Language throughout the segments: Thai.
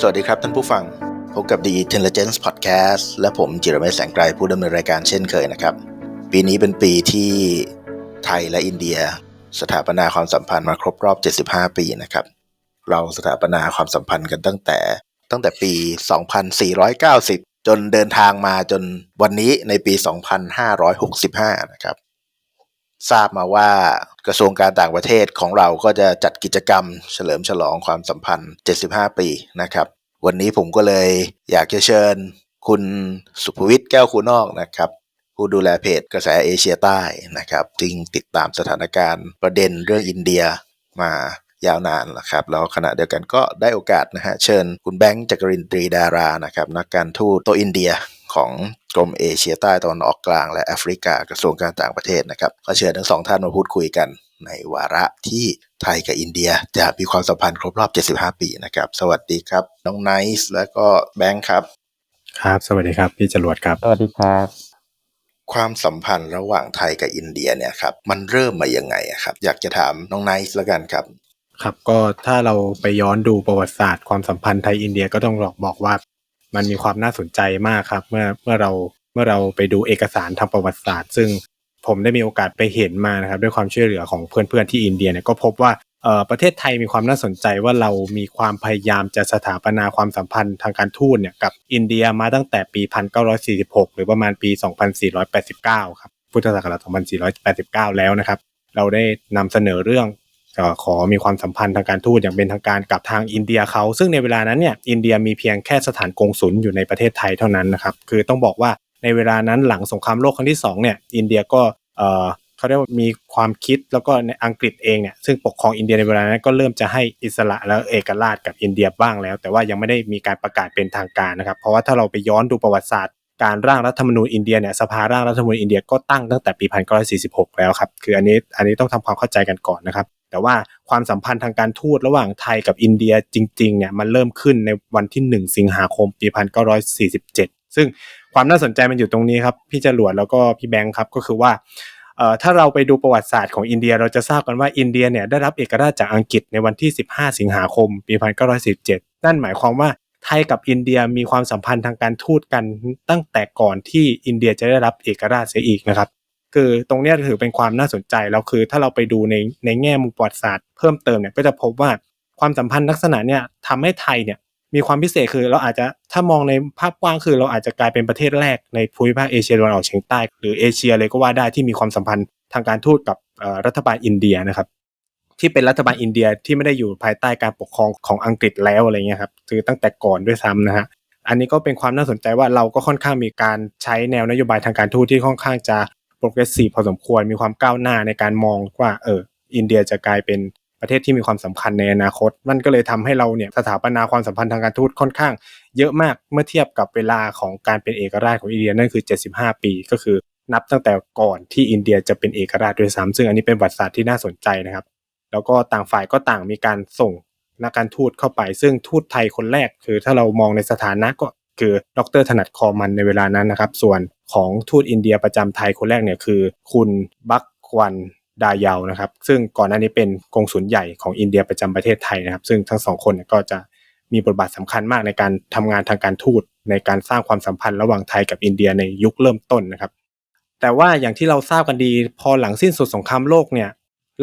สวัสดีครับท่านผู้ฟัง พบกับ The Intelligence Podcast และผมจิรเมศแสงไกรผู้ดำเนินรายการเช่นเคยนะครับ ปีนี้เป็นปีที่ไทยและอินเดีย สถาปนาความสัมพันธ์มาครบรอบ 75 ปีนะครับ เราสถาปนาความสัมพันธ์กันตั้งแต่ตั้งแต่ปี 2490 จนเดินทางมาจนวันนี้ในปี 2565 นะครับ ทราบมาว่ากระทรวงการต่างประเทศของเราก็จะจัดกิจกรรม เฉลิมฉลองความสัมพันธ์ 75 ปีนะครับ วันนี้ผมก็เลยอยากจะเชิญคุณสุภวิทย์แก้วคูนอกนะครับ ผู้ดูแลเพจกระแสเอเชียใต้นะครับจึงติดตามสถานการณ์ประเด็นเรื่องอินเดียมายาวนานแล้วครับแล้วขณะเดียวกันก็ได้โอกาสนะฮะเชิญคุณแบงค์จักรินตรีดารานะครับนักการทูตโตอินเดีย ของกรมเอเชียใต้ตะวันออกกลาง และแอฟริกากระทรวงการต่างประเทศนะครับก็เชิญทั้งสองท่านมาพูดคุยกัน ในวาระที่ไทยกับอินเดียจะมีความสัมพันธ์ครบรอบ 75 ปีนะครับ สวัสดีครับ น้องไนซ์และก็แบงค์ครับ ครับ สวัสดีครับ พี่จรวดครับ สวัสดีครับ ความสัมพันธ์ระหว่างไทยกับอินเดียเนี่ยครับมันเริ่มมายังไงอะครับ อยากจะถามน้องไนซ์แล้วกันครับครับก็ถ้าเราไปย้อนดูประวัติศาสตร์ความสัมพันธ์ไทยอินเดียก็ต้องบอกบอกว่า มันมีความน่าสนใจมากครับ เมื่อเมื่อเราเมื่อเราไปดูเอกสารทางประวัติศาสตร์ ซึ่งผมได้มีโอกาสไปเห็นมานะครับ ด้วยความช่วยเหลือของเพื่อนๆที่อินเดียเนี่ยก็พบว่าเอ่อประเทศไทยมีความน่าสนใจว่าเรามีความพยายามจะสถาปนาความสัมพันธ์ทางการทูตเนี่ยกับอินเดียมาตั้งแต่ปี 1946 หรือประมาณปี 2489 ครับพุทธศักราช 2489 แล้วนะครับ เราได้นำเสนอเรื่อง ขอมีความสัมพันธ์ทางการทูตอย่างเป็นทางการกับทางอินเดียเขา ซึ่งในเวลานั้นเนี่ยอินเดียมีเพียงแค่สถานกงศุลอยู่ในประเทศไทยเท่านั้นนะครับคือต้องบอกว่าในเวลานั้นหลังสงครามโลกครั้งที่สองเนี่ยอินเดียก็เออเขาเรียกว่ามีความคิดแล้วก็ในอังกฤษเองเนี่ยซึ่งปกครองอินเดียในเวลานั้นก็เริ่มจะให้อิสระและเอกราชกับอินเดียบ้างแล้ว แต่ว่ายังไม่ได้มีการประกาศเป็นทางการนะครับ เพราะว่าถ้าเราไปย้อนดูประวัติศาสตร์ การร่างรัฐธรรมนูญอินเดียเนี่ยสภาร่างรัฐธรรมนูญอินเดียก็ตั้งตั้งแต่ปี 1946 แล้วครับ คืออันนี้อันนี้ต้องทำความเข้าใจกันก่อนนะครับ แต่ว่าความสัมพันธ์ทางการทูตระหว่างไทยกับอินเดียจริงๆเนี่ยมันเริ่มขึ้นในวันที่ 1 สิงหาคมปี 1947 ซึ่งความน่าสนใจมันอยู่ตรงนี้ครับพี่จรวดแล้วก็พี่แบงค์ครับก็คือว่าถ้าเราไปดูประวัติศาสตร์ของอินเดียเราจะทราบกันว่าอินเดียเนี่ยได้รับเอกราชจากอังกฤษในวันที่ 15 สิงหาคมปี 1947 นั่นหมายความว่า ไทยกับอินเดียมีความสัมพันธ์ทางการทูตกันตั้งแต่ก่อนที่อินเดียจะได้รับเอกราชเสียอีกนะครับ คือตรงนี้ถือเป็นความน่าสนใจแล้วคือ ถ้าเราไปดูในในแง่มุมประวัติศาสตร์เพิ่มเติมเนี่ยก็จะพบว่าความสัมพันธ์ลักษณะเนี่ยทำให้ไทยเนี่ยมีความพิเศษคือเราอาจจะถ้ามองในภาพกว้างคือเราอาจจะกลายเป็นประเทศแรกในภูมิภาคเอเชียตะวันออกเฉียงใต้ หรือเอเชียเลยก็ว่าได้ที่มีความสัมพันธ์ทางการทูตกับรัฐบาลอินเดียนะครับ ที่เป็นรัฐบาลอินเดียที่ไม่ได้อยู่ภายใต้การปกครองของอังกฤษแล้วอะไรเงี้ยครับคือตั้งแต่ก่อนด้วยซ้ำนะฮะอันนี้ก็เป็นความน่าสนใจว่าเราก็ค่อนข้างมีการใช้แนวนโยบายทางการทูตที่ค่อนข้างจะโปรเกรสซีฟพอสมควรมีความก้าวหน้าในการมองว่าเอออินเดียจะกลายเป็นประเทศที่มีความสำคัญในอนาคต มันก็เลยทำให้เราเนี่ยสถาปนาความสัมพันธ์ทางการทูตค่อนข้าง เยอะมากเมื่อเทียบกับเวลาของการเป็นเอกราชของอินเดียนั่นคือ 75 ปีก็คือนับตั้งแต่ก่อนที่อินเดียจะเป็นเอกราชด้วยซ้ำซึ่งอันนี้เป็นประวัติศาสตร์ที่น่าสนใจนะครับ แล้วก็ต่างฝ่ายก็ต่างมีการส่งนักการทูตเข้าไป ซึ่งทูตไทยคนแรก คือถ้าเรามองในสถานะก็คือดรถนัดคอมันในเวลานั้นนะครับ ส่วนของทูตอินเดียประจำไทยคนแรกเนี่ยคือ คุณบักควันดายาวนะครับ ซึ่งก่อนหน้านี้เป็นกงสุลใหญ่ของอินเดียประจำประเทศไทยนะครับ ซึ่งทั้งสองคนเนี่ยก็จะมีบทบาทสำคัญมากในการทำงานทางการทูตในการสร้างความสัมพันธ์ระหว่างไทยกับอินเดียในยุคเริ่มต้นนะครับ แต่ว่าอย่างที่เราทราบกันดี พอหลังสิ้นสุดสงครามโลกเนี่ย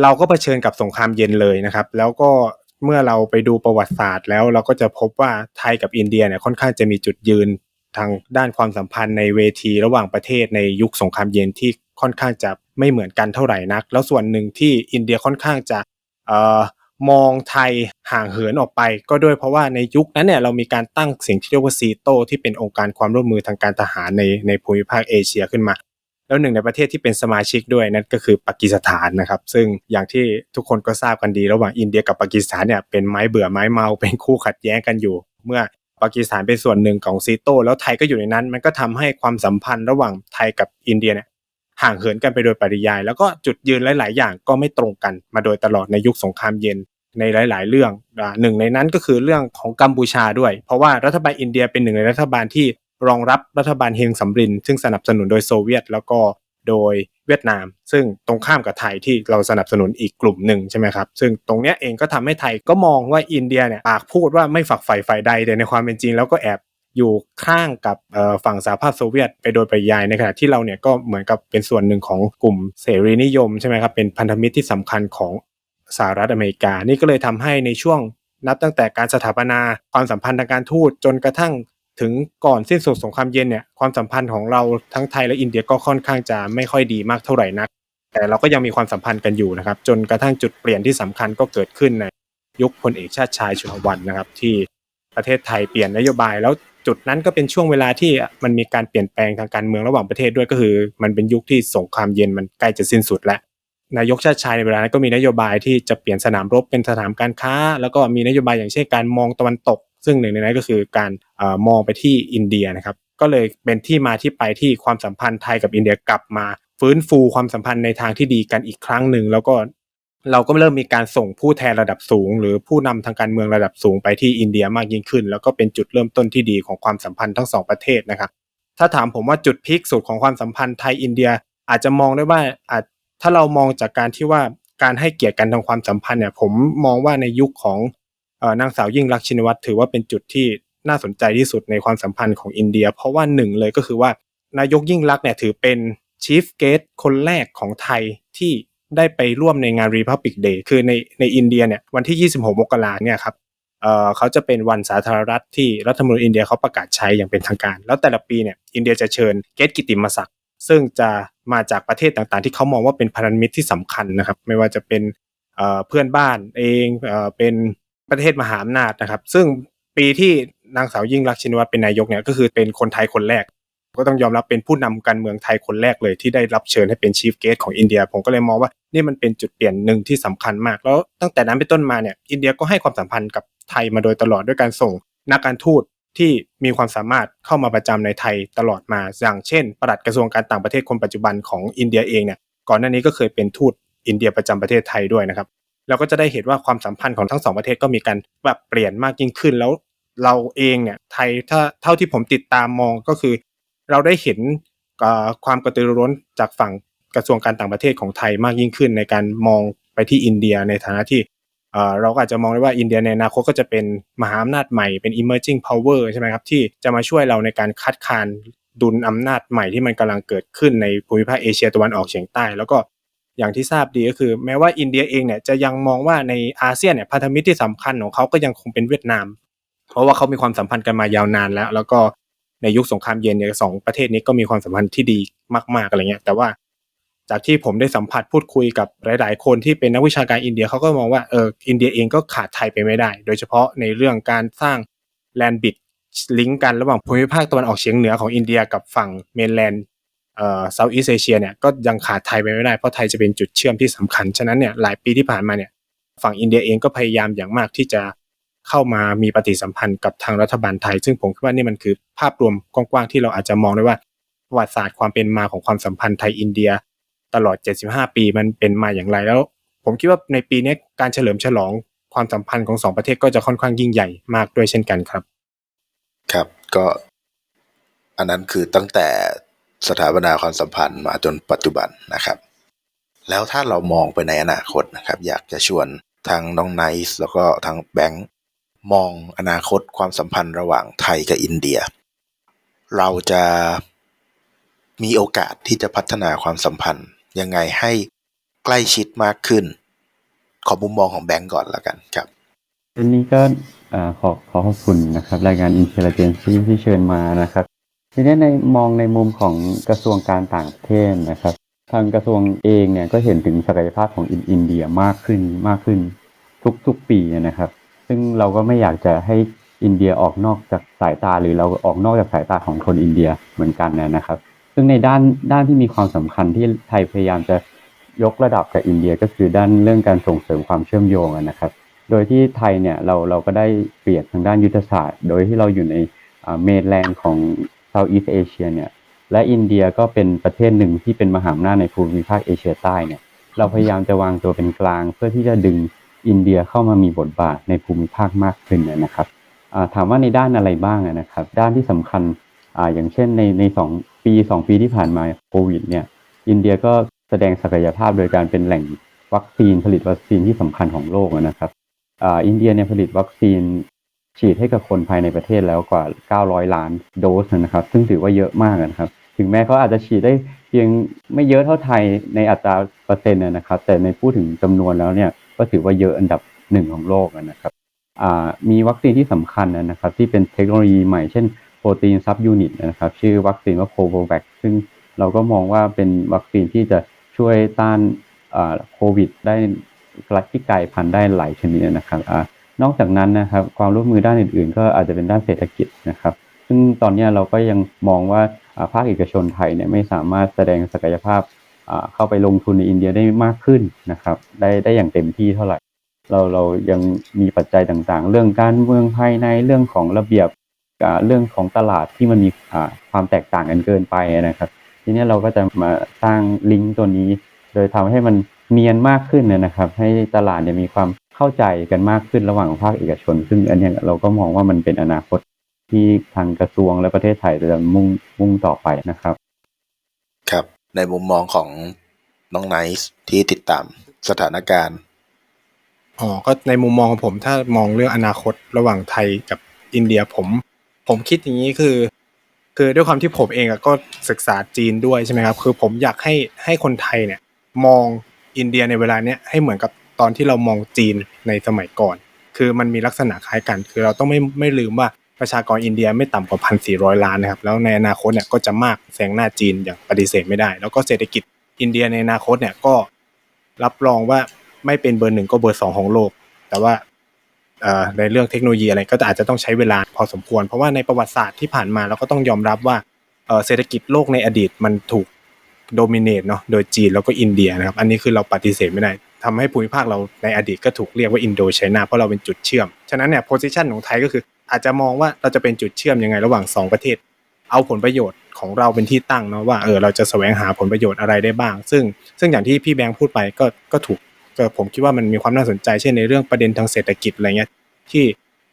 เราก็เผชิญกับสงครามเย็นเลยนะครับ แล้วก็เมื่อเราไปดูประวัติศาสตร์ แล้วเราก็จะพบว่าไทยกับอินเดียเนี่ยค่อนข้างจะมีจุดยืนทางด้านความสัมพันธ์ในเวทีระหว่างประเทศในยุคสงครามเย็นที่ค่อนข้างจะไม่เหมือนกันเท่าไหร่นัก แล้วส่วนหนึ่งที่อินเดียค่อนข้างจะเอ่อมองไทยห่างเหินออกไป ก็ด้วยเพราะว่าในยุคนั้นเนี่ยเรามีการตั้งสิ่งที่เรียกว่าซีโตที่เป็นองค์การความร่วมมือทางการทหารในในภูมิภาคเอเชียขึ้นมา แล้วหนึ่งในประเทศที่เป็นสมาชิกด้วยนั่นก็คือปากีสถานนะครับซึ่งอย่างที่ทุกคนก็ทราบกันดี ระหว่างอินเดียกับปากีสถานเนี่ยเป็นไม้เบื่อไม้เมาเป็นคู่ขัดแย้งกันอยู่ เมื่อปากีสถานเป็นส่วนหนึ่งของซีโตแล้วไทยก็อยู่ในนั้น มันก็ทำให้ความสัมพันธ์ระหว่างไทยกับอินเดียเนี่ยห่างเหินกันไปโดยปริยาย แล้วก็จุดยืนหลาย ๆ อย่างก็ไม่ตรงกันมาโดยตลอดในยุคสงครามเย็นในหลาย ๆ เรื่องหนึ่งในนั้นก็คือเรื่องของกัมพูชาด้วย เพราะว่ารัฐบาลอินเดียเป็นหนึ่งในรัฐบาลที่ รองรับรัฐบาลเฮงสำริน ซึ่งสนับสนุนโดยโซเวียต แล้วก็โดยเวียดนาม ซึ่งตรงข้ามกับไทยที่เราสนับสนุนอีกกลุ่มหนึ่งใช่ไหมครับ ซึ่งตรงเนี้ยเองก็ทำให้ไทยก็มองว่าอินเดียเนี่ยปากพูดว่าไม่ฝักใฝ่ฝ่ายใดแต่ในความเป็นจริงแล้วก็แอบอยู่ข้างกับฝั่งสหภาพโซเวียตไปโดยปริยายในขณะที่เราเนี่ยก็เหมือนกับเป็นส่วนหนึ่งของกลุ่มเสรีนิยมใช่ไหมครับเป็นพันธมิตรที่สำคัญของสหรัฐอเมริกา นี่ก็เลยทำให้ในช่วงนับตั้งแต่การสถาปนาความสัมพันธ์ทางการทูตจนกระทั่ง ถึงก่อนสิ้นสุดสงครามเย็นเนี่ยความสัมพันธ์ของเราทั้งไทยและอินเดียก็ค่อนข้างจะไม่ค่อยดีมากเท่าไหร่นัก แต่เราก็ยังมีความสัมพันธ์กันอยู่นะครับ จนกระทั่งจุดเปลี่ยนที่สำคัญก็เกิดขึ้นในยุคพลเอกชาติชายชุนวันนะครับ ที่ประเทศไทยเปลี่ยนนโยบาย แล้วจุดนั้นก็เป็นช่วงเวลาที่มันมีการเปลี่ยนแปลงทางการเมืองระหว่างประเทศด้วยก็คือ มันเป็นยุคที่สงครามเย็นมันใกล้จะสิ้นสุดแล้วนายกชาติชายในเวลานั้นก็มีนโยบายที่จะเปลี่ยนสนามรบเป็นสนามการค้า แล้วก็มีนโยบายอย่างเช่นการมองตะวันตก ซึ่งหนึ่งในนั้นก็คือการอมองไปที่อินเดียนะครับก็เลยเป็นที่มาที่ไปที่ความสัมพันธ์ไทยกับอินเดียกลับมา ฟื้นฟูความสัมพันธ์ในทางที่ดีกันอีกครั้งหนึ่งแล้วก็เราก็เริ่มมีการส่งผู้แทนระดับสูง หรือผู้นำทางการเมืองระดับสูงไปที่อินเดียมากยิ่งขึ้น แล้วก็เป็นจุดเริ่มต้นที่ดีของความสัมพันธ์ทั้งสองประเทศนะครับ ถ้าถามผมว่าจุดพีคสุดของความสัมพันธ์ไทยอินเดียอาจจะมองได้ว่าอาจถ้าเรามองจากการที่ว่าการให้เกียรติกันทางความสัมพันธ์เนี่ยผมมองว่าในยุคของ นางสาวยิ่งรักชินวัตรถือว่าเป็นจุดที่น่าสนใจที่สุดในความสัมพันธ์ของอินเดีย เพราะว่าหนึ่งเลยก็คือว่านายกยิ่งรักเนี่ยถือเป็นชีฟเกสคนแรกของไทยที่ได้ไปร่วมในงาน Republic Day คือในในอินเดียเนี่ยวันที่ 26 มกราเนี่ยครับเเขาจะเป็นวันสาธารณรัฐที่รัฐมนตรีอินเดียเขาประกาศใช้อย่างเป็นทางการ แล้วแต่ละปีเนี่ยอินเดียจะเชิญเกตกิติมศักดิ์ซึ่งจะมาจากประเทศต่างๆ ที่เขามองว่าเป็นพันธมิตรที่สำคัญนะครับ ไม่ว่าจะเป็นเเพื่อนบ้านเองเอเป็น ประเทศมหาอำนาจนะครับ ซึ่งปีที่นางสาวยิ่งรักษินวัตรเป็นนายกเนี่ยก็คือเป็นคนไทยคนแรก ก็ต้องยอมรับเป็นผู้นำการเมืองไทยคนแรกเลยที่ได้รับเชิญให้เป็นชีฟเกสของอินเดีย ผมก็เลยมองว่านี่มันเป็นจุดเปลี่ยนหนึ่งที่สำคัญมาก แล้วตั้งแต่นั้นเป็นต้นมาเนี่ยอินเดียก็ให้ความสัมพันธ์กับไทยมาโดยตลอดด้วยการส่งนักการทูตที่มีความสามารถเข้ามาประจำในไทยตลอดมา อย่างเช่น ปลัดกระทรวงการต่างประเทศคนปัจจุบันของอินเดียเองเนี่ยก่อนหน้านี้ก็เคยเป็นทูตอินเดียประจำประเทศไทยด้วยนะครับ เราก็จะได้เห็นว่าความสัมพันธ์ของทั้งสองประเทศก็มีการปรับเปลี่ยนมากยิ่งขึ้น แล้วเราเองเนี่ยไทยถ้าเท่าที่ผมติดตามมองก็คือ เราได้เห็นความกระตือรือร้นจากฝั่งกระทรวงการต่างประเทศของไทยมากยิ่งขึ้น ในการมองไปที่อินเดียในฐานะที่เราก็อาจจะมองได้ว่าอินเดียในอนาคตก็จะเป็นมหาอำนาจใหม่เป็น emerging power ใช่ไหมครับที่จะมาช่วยเราในการคัดค้านดุลอำนาจใหม่ที่มันกำลังเกิดขึ้นในภูมิภาคเอเชียตะวันออกเฉียงใต้ แล้วก็ อย่างที่ทราบดีก็คือ แม้ว่าอินเดียเองเนี่ยจะยังมองว่าในอาเซียนเนี่ยพันธมิตรที่สำคัญของเขาก็ยังคงเป็นเวียดนาม เพราะว่าเขามีความสัมพันธ์กันมายาวนานแล้ว แล้วก็ในยุคสงครามเย็นเนี่ยสองประเทศนี้ก็มีความสัมพันธ์ที่ดีมากๆอะไรเงี้ยแต่ว่าจากที่ผมได้สัมผัสพูดคุยกับหลาย ๆ คนที่เป็นนักวิชาการอินเดียเขาก็มองว่าเอออินเดียเองก็ขาดไทยไปไม่ได้ โดยเฉพาะในเรื่องการสร้างแลนบิดลิงก์กันระหว่างภูมิภาคตะวันออกเฉียงเหนือของอินเดียกับฝั่งเมนแลนด์ เอ่อซาท์อีสเอเชียเนี่ยก็ยังขาดไทยไปไม่ได้เพราะไทยจะเป็นจุดเชื่อมที่สำคัญ ฉะนั้นเนี่ยหลายปีที่ผ่านมาเนี่ยฝั่งอินเดียเองก็พยายามอย่างมากที่จะเข้ามามีปฏิสัมพันธ์กับทางรัฐบาลไทย ซึ่งผมคิดว่านี่มันคือภาพรวมกว้างๆที่เราอาจจะมองได้ว่าประวัติศาสตร์ความเป็นมาของความสัมพันธ์ไทยอินเดีย ตลอด 75 ปีมันเป็นมาอย่างไรแล้ว ผมคิดว่าในปีนี้การเฉลิมฉลองความสัมพันธ์ของสองประเทศก็จะค่อนข้างยิ่งใหญ่มากด้วยเช่นกันครับ ครับก็อันนั้นคือตั้งแต่ สถาปนาความสัมพันธ์มาจนปัจจุบันนะครับ แล้วถ้าเรามองไปในอนาคตนะครับ อยากจะชวนทางน้องไนซ์แล้วก็ทางแบงค์มองอนาคตความสัมพันธ์ระหว่างไทยกับอินเดีย เราจะมีโอกาสที่จะพัฒนาความสัมพันธ์ ยังไงให้ใกล้ชิดมากขึ้น ขอมุมมองของแบงก์ก่อนละกันครับอันนี้ก็อขอขอขอบคุณนะครับ รายงาน Intelligence ที่ที่เชิญมานะครับ ทีนี้ในมองในมุมของกระทรวงการต่างประเทศนะครับ ทางกระทรวงเองเนี่ยก็เห็นถึงศักยภาพของอินเดียมากขึ้นมากขึ้นทุกทุกปีนะครับ ซึ่งเราก็ไม่อยากจะให้อินเดียออกนอกจากสายตาหรือเราออกนอกจากสายตาของคนอินเดียเหมือนกันนะครับ ซึ่งในด้านด้านที่มีความสำคัญที่ไทยพยายามจะยกระดับกับอินเดียก็คือด้านเรื่องการส่งเสริมความเชื่อมโยงนะครับ โดยที่ไทยเนี่ยเราเราก็ได้เปรียบทางด้านยุทธศาสตร์ โดยที่เราอยู่ในเมนแลนด์ของ Southeast Asia เนี่ยและอินเดียก็เป็นประเทศหนึ่งที่เป็นมหาอำนาจในภูมิภาคเอเชียใต้เนี่ยเราพยายามจะวางตัวเป็นกลาง เพื่อที่จะดึงอินเดียเข้ามามีบทบาทในภูมิภาคมากขึ้นนะครับถามว่าในด้านอะไรบ้างนะครับ ด้านที่สำคัญออย่างเช่นในในสองปีสองปีที่ผ่านมาโควิดเนี่ยอินเดียก็แสดงศักยภาพโดยการเป็นแหล่งวัคซีนผลิตวัคซีนที่สำคัญของโลกนะครับออินเดียเนี่ยผลิตวัคซีน ฉีดให้กับคนภายในประเทศแล้วกว่า 900 ล้านโดสนะครับ ซึ่งถือว่าเยอะมากนะครับ ถึงแม้เขาอาจจะฉีดได้เพียงไม่เยอะเท่าไทยในอัตราเปอร์เซ็นต์นะครับ แต่ในพูดถึงจำนวนแล้วเนี่ยก็ถือว่าเยอะอันดับหนึ่งของโลกนะครับอ่ามีวัคซีนที่สำคัญนะครับที่เป็นเทคโนโลยีใหม่เช่นโปรตีนซับยูนิตนะครับชื่อวัคซีนว่าโคโวแวคซึ่งเราก็มองว่าเป็นวัคซีนที่จะช่วยต้านอ่าโควิด ได้ที่กลายพันธุ์ได้หลายชนิดนะครับอ่า นอกจากนั้นนะครับความร่วมมือด้านอื่นๆ ก็อาจจะเป็นด้านเศรษฐกิจนะครับ ซึ่งตอนนี้เราก็ยังมองว่าภาคเอกชนไทยเนี่ยไม่สามารถแสดงศักยภาพเข้าไปลงทุนในอินเดียได้มากขึ้นนะครับ ได้ได้อย่างเต็มที่เท่าไหร่ เราเรายังมีปัจจัยต่างๆ เรื่องการเมืองภายในเรื่องของระเบียบเรื่องของตลาดที่มันมีความแตกต่างกันเกินไปนะครับ ทีนี้เราก็จะมาสร้างลิงก์ตัวนี้ โดยทำให้มันเนียนมากขึ้นนะครับ ให้ตลาดเนี่ยมีความ เข้าใจกันมากขึ้นระหว่างภาคเอกชน ซึ่งอันเนี้ยเราก็มองว่ามันเป็นอนาคตที่ทางกระทรวงและประเทศไทยจะมุ่งมุ่งต่อไปนะครับ ครับ ในมุมมองของน้องไนซ์ที่ติดตามสถานการณ์อ๋อก็ในมุมมองของผมถ้ามองเรื่องอนาคตระหว่างไทยกับอินเดียผม ผมคิดอย่างนี้คือ คือด้วยความที่ผมเองอะก็ศึกษาจีนด้วยใช่ไหมครับ คือผมอยากให้ให้คนไทยเนี่ย มองอินเดียในเวลาเนี้ยให้เหมือนกับ ตอนที่เรามองจีนในสมัยก่อน คือมันมีลักษณะคล้ายกัน คือเราต้องไม่ไม่ลืมว่าประชากรอินเดียไม่ต่ำกว่าพันสี่ร้อยล้านนะครับแล้วในอนาคตเนี่ยก็จะมากแซงหน้าจีนอย่างปฏิเสธไม่ได้ แล้วก็เศรษฐกิจอินเดียในอนาคตเนี่ยก็รับรองว่าไม่เป็นเบอร์หนึ่งก็เบอร์สองของโลก แต่ว่าในเรื่องเทคโนโลยีอะไรก็อาจจะต้องใช้เวลาพอสมควร เพราะว่าในประวัติศาสตร์ที่ผ่านมาเราก็ต้องยอมรับว่าเอ่อเศรษฐกิจโลกในอดีตมันถูกโดมิเนตเนาะโดยจีนแล้วก็อินเดียนะครับ อันนี้คือเราปฏิเสธไม่ได้ ทำให้ภูมิภาคเราในอดีตก็ถูกเรียกว่าอินโดไชน่าเพราะเราเป็นจุดเชื่อม ฉะนั้นเนี่ยโพซิชันของไทยก็คืออาจจะมองว่าเราจะเป็นจุดเชื่อมยังไงระหว่างสองประเทศ เอาผลประโยชน์ของเราเป็นที่ตั้งเนาะว่าเออเราจะแสวงหาผลประโยชน์อะไรได้บ้าง ซึ่งซึ่งอย่างที่พี่แบงค์พูดไปก็ก็ถูกก็ผมคิดว่ามันมีความน่าสนใจเช่นในเรื่องประเด็นทางเศรษฐกิจอะไรเงี้ยที่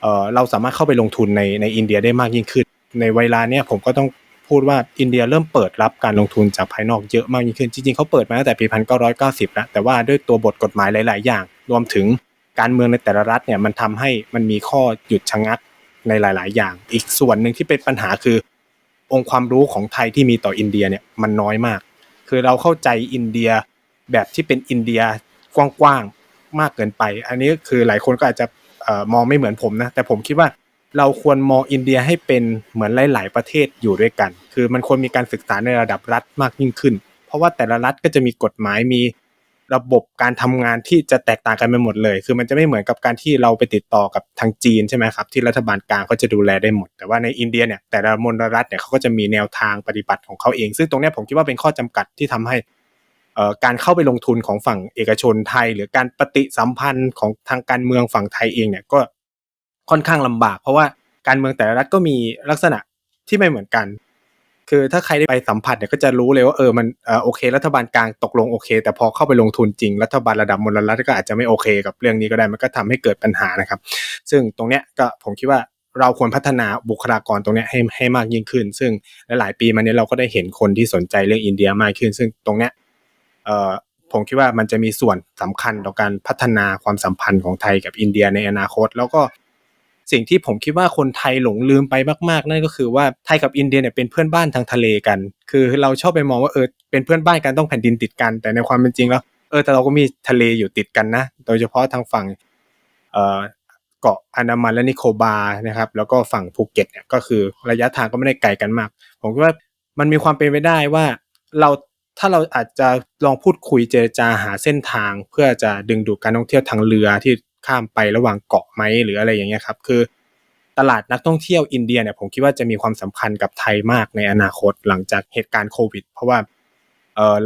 เออเราสามารถเข้าไปลงทุนในในอินเดียได้มากยิ่งขึ้น ในเวลาเนี้ยผมก็ต้อง พูดว่าอินเดียเริ่มเปิดรับการลงทุนจากภายนอกเยอะมากยิ่งขึ้น จริงๆเขาเปิดมาตั้งแต่ปี1990แล้วแต่ว่าด้วยตัวบทกฎหมายหลาย ๆ อย่าง รวมถึงการเมืองในแต่ละรัฐเนี่ยมันทำให้มันมีข้อหยุดชะงักในหลาย ๆ อย่าง อีกส่วนหนึ่งที่เป็นปัญหาคือ องค์ความรู้ของไทยที่มีต่ออินเดียเนี่ยมันน้อยมาก คือเราเข้าใจอินเดียแบบที่เป็นอินเดียกว้างๆมากเกินไป อันนี้คือหลายคนก็อาจจะมองไม่เหมือนผมนะแต่ผมคิดว่า เราควรมองอินเดียให้เป็นเหมือนหลาย ๆ ประเทศอยู่ด้วยกัน คือมันควรมีการศึกษาในระดับรัฐมากยิ่งขึ้น เพราะว่าแต่ละรัฐก็จะมีกฎหมายมีระบบการทำงานที่จะแตกต่างกันไปหมดเลย คือมันจะไม่เหมือนกับการที่เราไปติดต่อกับทางจีนใช่ไหมครับ ที่รัฐบาลกลางเขาจะดูแลได้หมด แต่ว่าในอินเดียเนี่ยแต่ละมณฑลรัฐเนี่ยเขาก็จะมีแนวทางปฏิบัติของเขาเอง ซึ่งตรงนี้ผมคิดว่าเป็นข้อจำกัดที่ทำให้การเข้าไปลงทุนของฝั่งเอกชนไทย หรือการปฏิสัมพันธ์ของทางการเมืองฝั่งไทยเองเนี่ยก็ ค่อนข้างลำบาก เพราะว่าการเมืองแต่ละรัฐก็มีลักษณะที่ไม่เหมือนกัน คือถ้าใครได้ไปสัมผัสเนี่ยก็จะรู้เลยว่าเออมันเออโอเค รัฐบาลกลางตกลงโอเค แต่พอเข้าไปลงทุนจริงรัฐบาลระดับมลรัฐก็อาจจะไม่โอเคกับเรื่องนี้ก็ได้มันก็ทำให้เกิดปัญหานะครับ ซึ่งตรงเนี้ยก็ผมคิดว่าเราควรพัฒนาบุคลากรตรงเนี้ยให้ให้มากยิ่งขึ้น ซึ่งหลาย ๆ ปีมาเนี้ยเราก็ได้เห็นคนที่สนใจเรื่องอินเดียมากขึ้น ซึ่งตรงเนี้ยเอ่อผมคิดว่ามันจะมีส่วนสำคัญต่อการพัฒนาความสัมพันธ์ของไทยกับอินเดียในอนาคต แล้วก็ สิ่งที่ผมคิดว่าคนไทยหลงลืมไปมากๆ นั่นก็คือว่าไทยกับอินเดียเนี่ยเป็นเพื่อนบ้านทางทะเลกัน คือเราชอบไปมองว่าเออเป็นเพื่อนบ้านกันต้องแผ่นดินติดกัน แต่ในความเป็นจริงแล้วเออแต่เราก็มีทะเลอยู่ติดกันนะ โดยเฉพาะทางฝั่งเอ่อเกาะอันดามันและนิโคบานะครับ แล้วก็ฝั่งภูเก็ตเนี่ยก็คือระยะทางก็ไม่ได้ไกลกันมาก ผมคิดว่ามันมีความเป็นไปได้ว่าเราถ้าเราอาจจะลองพูดคุยเจรจาหาเส้นทาง เพื่อจะดึงดูดการท่องเที่ยวทางเรือที่ ข้ามไประหว่างเกาะไหมหรืออะไรอย่างเงี้ยครับคือ ตลาดนักท่องเที่ยวอินเดียเนี่ยผมคิดว่าจะมีความสำคัญกับไทยมากในอนาคตหลังจากเหตุการณ์โควิด เพราะว่าเออ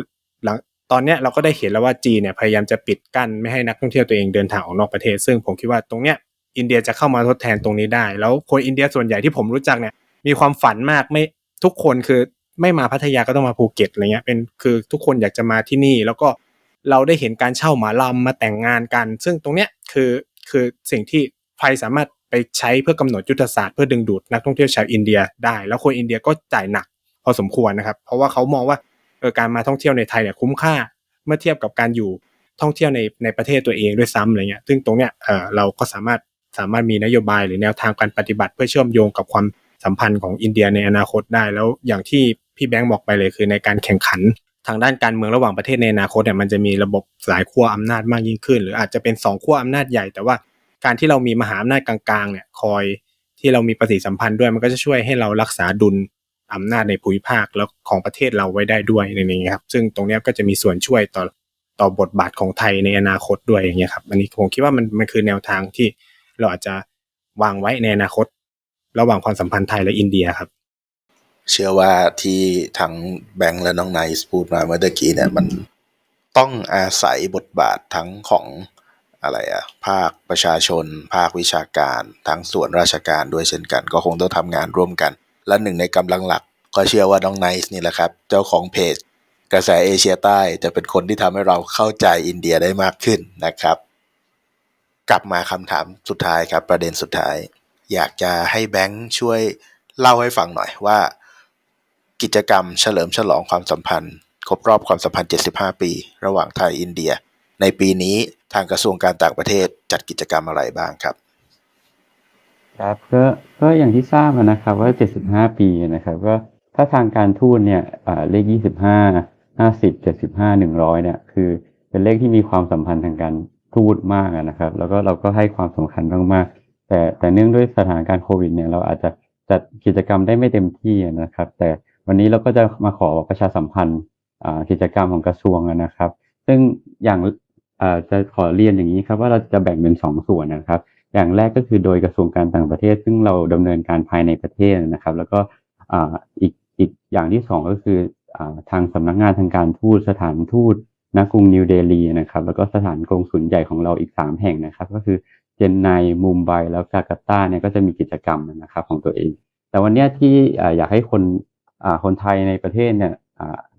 หลังตอนเนี้ยเราก็ได้เห็นแล้วว่าจีนเนี่ยพยายามจะปิดกั้นไม่ให้นักท่องเที่ยวตัวเองเดินทางออกนอกประเทศ ซึ่งผมคิดว่าตรงเนี้ยอินเดียจะเข้ามาทดแทนตรงนี้ได้ แล้วคนอินเดียส่วนใหญ่ที่ผมรู้จักเนี่ยมีความฝันมากไม่ทุกคนคือไม่มาพัทยาก็ต้องมาภูเก็ตอะไรเงี้ยเป็นคือทุกคนอยากจะมาที่นี่แล้วก็ เราได้เห็นการเช่าหมาลำมาแต่งงานกัน ซึ่งตรงเนี้ยคือคือสิ่งที่ไทยสามารถไปใช้เพื่อกำหนดยุทธศาสตร์เพื่อดึงดูดนักท่องเที่ยวชาวอินเดียได้ แล้วคนอินเดียก็จ่ายหนักพอสมควรนะครับ เพราะว่าเขามองว่าเออการมาท่องเที่ยวในไทยเนี่ยคุ้มค่าเมื่อเทียบกับการอยู่ท่องเที่ยวในในประเทศตัวเองด้วยซ้ำอะไรเงี้ย ซึ่งตรงเนี้ยเออเราก็สามารถสามารถมีนโยบายหรือแนวทางการปฏิบัติเพื่อเชื่อมโยงกับความสัมพันธ์ของอินเดียในอนาคตได้ แล้วอย่างที่พี่แบงค์บอกไปเลยคือในการแข่งขัน ทางด้านการเมืองระหว่างประเทศในอนาคตเนี่ยมันจะมีระบบหลายขั้วอำนาจมากยิ่งขึ้น หรืออาจจะเป็นสองขั้วอำนาจใหญ่ แต่ว่าการที่เรามีมหาอำนาจกลางๆเนี่ยคอยที่เรามีปฏิสัมพันธ์ด้วยมันก็จะช่วยให้เรารักษาดุลอำนาจในภูมิภาคแล้วของประเทศเราไว้ได้ด้วยในนี้ครับ ซึ่งตรงนี้ก็จะมีส่วนช่วยต่อต่อบทบาทของไทยในอนาคตด้วยอย่างเงี้ยครับอันนี้ผมคิดว่ามันมันคือแนวทางที่เราอาจจะวางไว้ในอนาคต ระหว่างความสัมพันธ์ไทยและอินเดียครับ เชื่อว่าที่ทั้งแบงค์และน้องไนซ์พูดมาเมื่อตะกี้เนี่ยมันต้องอาศัยบทบาททั้งของอะไรอะภาคประชาชน ภาควิชาการ ทั้งส่วนราชการด้วยเช่นกัน ก็คงต้องทำงานร่วมกัน และหนึ่งในกำลังหลัก ก็เชื่อว่าน้องไนซ์นี่แหละครับ เจ้าของเพจ กระแสเอเชียใต้จะเป็นคนที่ทำให้เราเข้าใจอินเดียได้มากขึ้นนะครับ กลับมาคำถามสุดท้ายครับประเด็นสุดท้าย อยากจะให้แบงค์ช่วยเล่าให้ฟังหน่อยว่า กิจกรรมเฉลิมฉลองความสัมพันธ์ ครบรอบความสัมพันธ์ 75 ปี ระหว่างไทยอินเดีย ในปีนี้ทางกระทรวงการต่างประเทศจัดกิจกรรมอะไรบ้างครับครับก็ก็อย่างที่ทราบนะครับว่า 75 ปีนะครับก็ถ้าทางการทูตเนี่ยอ่าเลข 25 50 75 100เนี่ยคือเป็นเลขที่มีความสัมพันธ์ทางการทูตมากนะครับ แล้วก็เราก็ให้ความสำคัญมากๆแต่แต่เนื่องด้วยสถานการณ์โควิดเนี่ยเราอาจจะจัดกิจกรรมได้ไม่เต็มที่นะครับ แต่ วันนี้เราก็จะมาขอประชาสัมพันธ์กิจกรรมของกระทรวงนะครับ ซึ่งอย่างาจะขอเรียนอย่างนี้ครับว่าเราจะแบ่งเป็นสองส่วนนะครับ อย่างแรกก็คือโดยกระทรวงการต่างประเทศ ซึ่งเราดำเนินการภายในประเทศนะครับ แล้วก็อีกอีกอย่างที่สองก็คืออทางสำนักงานทางการทูตสถานทูตณกรุงนิวเดลีนะครับ แล้วก็สถานกงสุลใหญ่ของเราอีกสามแห่งนะครับ ก็คือเจนไนมุมไบแล้วจาการ์ตาเนี่ยก็จะมีกิจกรรมนะครับของตัวเอง แต่วันนี้ที่อยากให้คน คนไทยในประเทศเนี่ย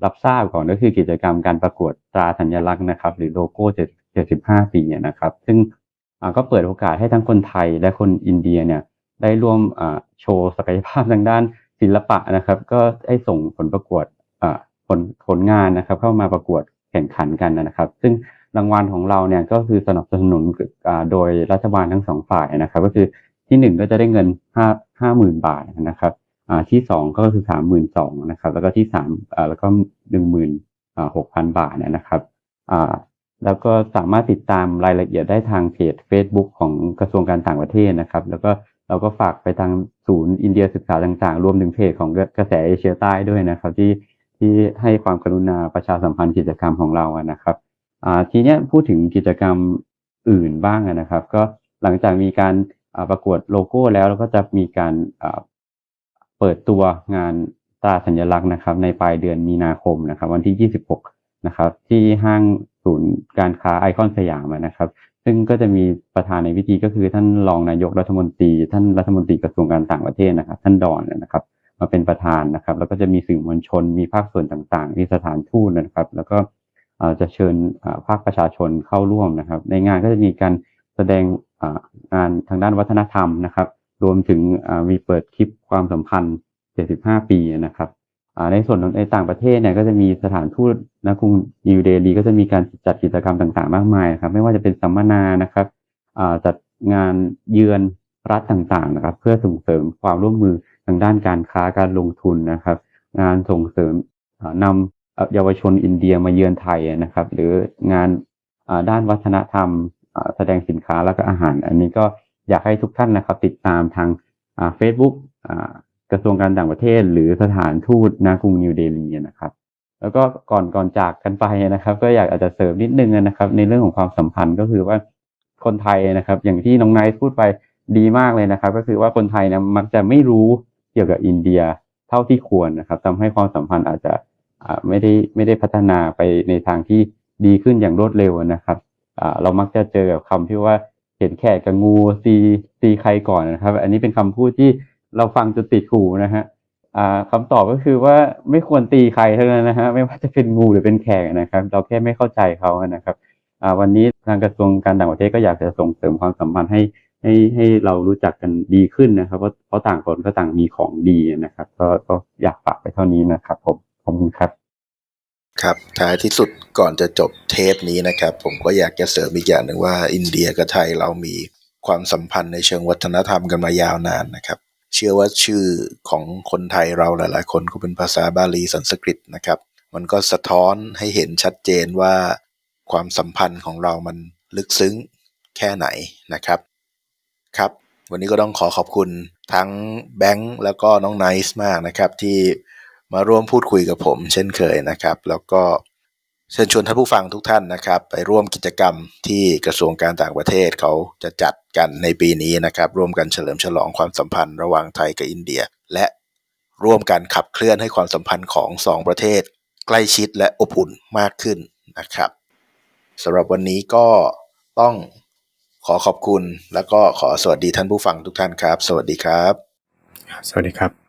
รับทราบก่อนก็คือกิจกรรมการประกวดตราสัญลักษณ์นะครับ หรือโลโก้75 ปีอะนะครับ ซึ่งก็เปิดโอกาสให้ทั้งคนไทยและคนอินเดียเนี่ยได้ร่วมโชว์ศักยภาพทางด้านศิลปะนะครับ ก็ได้ส่งผลประกวดผลผลงานนะครับ เข้ามาประกวดแข่งขันกันนะครับ ซึ่งรางวัลของเราเนี่ยก็คือสนับสนุนโดยรัฐบาลทั้งสองฝ่ายนะครับ ก็คือที่หนึ่งก็จะได้เงินห้าห้าหมื่นบาทนะครับ ที่สองก็คือสามหมื่นสองนะครับ แล้วก็ที่สามอ่าแล้วก็หนึ่งหมื่นหกพันบาทนะครับอ่าแล้วก็สามารถติดตามรายละเอียดได้ทางเพจ Facebook ของกระทรวงการต่างประเทศนะครับ แล้วก็เราก็ฝากไปทางศูนย์อินเดียศึกษาต่างๆ รวมถึงเพจของกระแสเอเชียใต้ด้วยนะครับ ที่ที่ให้ความกรุณาประชาสัมพันธ์กิจกรรมของเราอะนะครับอ่าทีเนี้ยพูดถึงกิจกรรมอื่นบ้างนะครับ ก็หลังจากมีการประกวดโลโก้แล้วเราก็จะมีการอ่า เปิดตัวงานตราสัญลักษณ์นะครับ ในปลายเดือนมีนาคมนะครับ วันที่ 26 นะครับ ที่ห้างศูนย์การค้าไอคอนสยามนะครับ ซึ่งก็จะมีประธานในพิธีก็คือท่านรองนายกรัฐมนตรี ท่านรัฐมนตรีกระทรวงการต่างประเทศนะครับ ท่านดอนนะครับมาเป็นประธานนะครับ แล้วก็จะมีสื่อมวลชน มีภาคส่วนต่างๆ ที่สถานทูตนะครับ แล้วก็จะเชิญภาคประชาชนเข้าร่วมนะครับ ในงานก็จะมีการแสดงงานทางด้านวัฒนธรรมนะครับ รวมถึงมีเปิดคลิปความสัมพันธ์ 75 ปีนะครับในส่วนของในต่างประเทศเนี่ยก็จะมีสถานทูตณกรุงนิวเดลีก็จะมีการจัดกิจกรรมต่างๆ มากมายครับไม่ว่าจะเป็นสัมมนานะครับจัดงานเยือนรัฐต่างๆนะครับ เพื่อส่งเสริมความร่วมมือทางด้านการค้าการลงทุนนะครับ งานส่งเสริมอ่านำเยาวชนอินเดียมาเยือนไทยนะครับ หรืองานด้านวัฒนธรรมแสดงสินค้าแล้วก็อาหาร อันนี้ก็ อยากให้ทุกท่านนะครับ ติดตามทางอ่า Facebook อ่ากระทรวงการต่างประเทศ หรือสถานทูตณกรุงนิวเดลีนะครับแล้วก็ก่อนก่อนจากกันไปนะครับ ก็อยากอาจจะเสริมนิดนึงนะครับ ในเรื่องของความสัมพันธ์ก็คือว่าคนไทยนะครับ อย่างที่น้องไนท์พูดไปดีมากเลยนะครับ ก็คือว่าคนไทยเนี่ยมักจะไม่รู้เกี่ยวกับอินเดียเท่าที่ควรนะครับทำให้ความสัมพันธ์อาจจะไม่ได้ไม่ได้พัฒนาไปในทางที่ดีขึ้นอย่างรวดเร็วนะครับเรามักจะเจอกับคำที่ว่า เห็นแขกกับงูตีตีใครก่อนนะครับ อันนี้เป็นคำพูดที่เราฟังจนติดหูนะฮะอ่าคำตอบก็คือว่าไม่ควรตีใครเท่านั้นนะฮะไม่ว่าจะเป็นงูหรือเป็นแขกนะครับ เราแค่ไม่เข้าใจเขานะครับอ่าวันนี้ทางกระทรวงการต่างประเทศก็อยากจะส่งเสริมความสัมพันธ์ให้ให้ให้เรารู้จักกันดีขึ้นนะครับ เพราะเพราะต่างคนก็ต่างมีของดีนะครับ ก็ก็อยากฝากไปเท่านี้นะครับผมขอบคุณครับ ครับ ท้ายที่สุดก่อนจะจบเทปนี้นะครับ ผมก็อยากจะเสริมอีกอย่างหนึ่งว่า อินเดียกับไทยเรามีความสัมพันธ์ในเชิงวัฒนธรรมกันมายาวนานนะครับ เชื่อว่าชื่อของคนไทยเราหลาย ๆ คนก็เป็นภาษาบาลีสันสกฤตนะครับ มันก็สะท้อนให้เห็นชัดเจนว่า ความสัมพันธ์ของเรามันลึกซึ้งแค่ไหนนะครับครับ วันนี้ก็ต้องขอขอบคุณทั้งแบงค์แล้วก็น้องไนซ์มากนะครับที่ มาร่วมพูดคุยกับผม เช่นเคยนะครับ แล้วก็เชิญชวนท่านผู้ฟังทุกท่านนะครับ ไปร่วมกิจกรรมที่กระทรวงการต่างประเทศเขาจะจัดกันในปีนี้นะครับ ร่วมกันเฉลิมฉลองความสัมพันธ์ระหว่างไทยกับอินเดีย และร่วมกันขับเคลื่อนให้ความสัมพันธ์ของสองประเทศ ใกล้ชิดและอบอุ่นมากขึ้นนะครับสำหรับวันนี้ก็ต้องขอขอบคุณ แล้วก็ขอสวัสดีท่านผู้ฟังทุกท่านครับ สวัสดีครับ สวัสดีครับ